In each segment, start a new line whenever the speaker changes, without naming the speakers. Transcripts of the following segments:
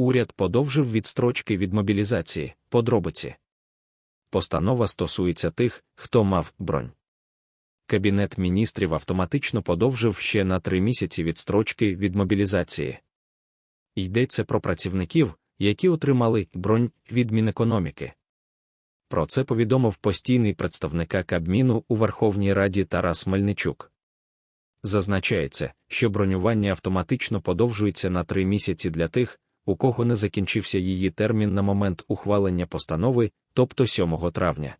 Уряд подовжив відстрочки від мобілізації, подробиці. Постанова стосується тих, хто мав бронь. Кабінет міністрів автоматично подовжив ще на три місяці відстрочки від мобілізації. Йдеться про працівників, які отримали бронь від Мінекономіки. Про це повідомив постійний представника Кабміну у Верховній Раді Тарас Мельничук. Зазначається, що бронювання автоматично подовжується на три місяці для тих, у кого не закінчився її термін на момент ухвалення постанови, тобто 7 травня.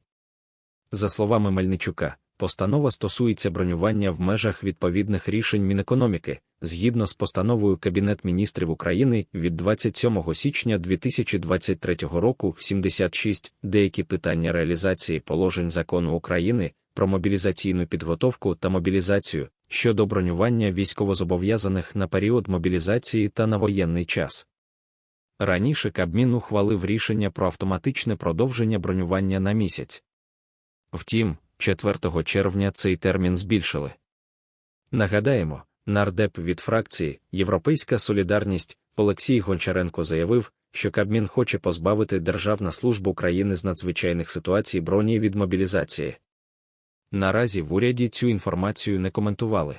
За словами Мельничука, постанова стосується бронювання в межах відповідних рішень Мінекономіки, згідно з постановою Кабінет міністрів України від 27 січня 2023 року 76 деякі питання реалізації положень закону України про мобілізаційну підготовку та мобілізацію щодо бронювання військовозобов'язаних на період мобілізації та на воєнний час. Раніше Кабмін ухвалив рішення про автоматичне продовження бронювання на місяць. Втім, 4 червня цей термін збільшили. Нагадаємо, нардеп від фракції Європейська Солідарність Олексій Гончаренко заявив, що Кабмін хоче позбавити Державна служба України з надзвичайних ситуацій броні від мобілізації. Наразі в уряді цю інформацію не коментували.